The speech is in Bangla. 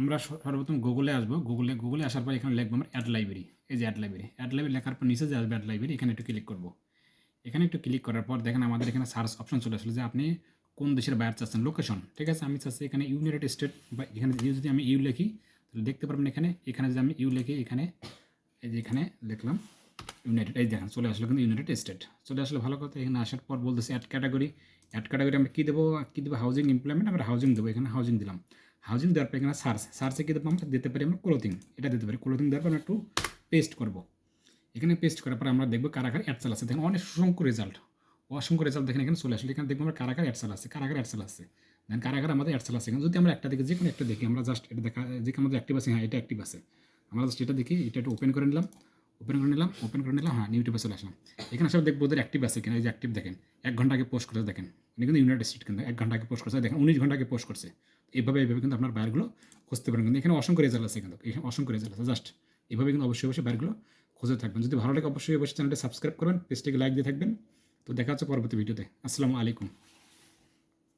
আমরা সর্বপ্রথম গুগলে আসব। গুগলে গুগলে আসার পর এখানে লিখব আমরা অ্যাড লাইব্রেরি এই যে অ্যাড লাইব্রেরি অ্যাড লাইব্রেরি লেখার পর নিচে যে আসবে অ্যাড লাইব্রেরি এখানে একটু ক্লিক করব। এখানে একটু ক্লিক করার পর দেখেন আমাদের এখানে সার্চ অপশন চলে আসলো যে আপনি কোন দেশের বাইরে চাচ্ছেন? লোকেশন ঠিক আছে? আমি চাচ্ছি এখানে ইউনাইটেড স্টেট বা এখানে যদি আমি ইউ লিখি, তাহলে দেখতে পারবেন এখানে এখানে যদি আমি ইউ লিখি, এখানে, এই যে এখানে লিখলাম ইউনাইটেড এই দেখেন চলে আসলো কিন্তু ইউনাইটেড স্টেট চলে আসলে ভালো কথা, এখানে আসার পর বলতেছে অ্যাড ক্যাটাগরি অ্যাড ক্যাটাগরি আমরা কী দেবো? কী দেবো? হাউজিং ইমপ্লয়মেন্ট আমরা হাউজিং দেবো। এখানে হাউজিং দিলাম। হাউজিং দেওয়ার পর এখানে সার্চ, সার্চে কী দেবো আমরা? দিতে পারি আমরা ক্লোথিং এটা দিতে পারি। ক্লোথিং দেওয়ার পর আমরা একটু পেস্ট করব। এখানে পেস্ট করার পর আমরা দেখব কারা কারা অ্যাডসাল আছে দেখেন অনেক অসংখ্য রেজাল্ট অসংখ্য রেজাল্ট দেখেন এখানে চলে আসলে। এখানে দেখব আমরা কারা কারা অ্যাডসাল আছে কারা কারা অ্যাডসাল আছে দেন কারা কারা আমাদের অ্যাডসাল আছে এখানে যদি আমরা একটা দেখি যে কোনো একটা দেখি, আমরা জাস্ট এটা দেখা যে আমাদের অ্যাক্টিভ আছে হ্যাঁ এটা অ্যাক্টিভ আছে। আমরা জাস্ট এটা দেখি, এটা একটু ওপেন করে নিলাম। ওপেন করে নিলাম ওপেন করে নিলাম হ্যাঁ ইউটিউবে চলে আসলাম। এখানে সব দেখব ওদের অ্যাক্টিভ আছে কিনা। এই যে অ্যাক্টিভ দেখেন, এক ঘণ্টা আগে পোস্ট করছে, দেখেন। উনি কিন্তু ইউনাইটেড স্টেট কিন্তু এক ঘণ্টা আগে পোস্ট করছে। দেখেন, উনিশ ঘণ্টা আগে পোস্ট করছে। এইভাবে এইভাবে কিন্তু আপনার বায়ারগুলো খুঁজতে পারেন। কিন্তু এখানে অসংখ্য রেজাল্ট আছে কিন্তু। এখানে অসংখ্য রেজাল্ট আছে। জাস্ট এভাবে কিন্তু অবশ্যই অবশ্যই বাইরগুলো খুঁজে থাকবেন। যদি ভালো লাগে অবশ্যই অবশ্যই চ্যানেলটি সাবস্ক্রাইব করবেন পেজটিকে লাইক দিয়ে থাকবেন। তো দেখা হচ্ছে পরবর্তী ভিডিওতে আসসালামু আলাইকুম।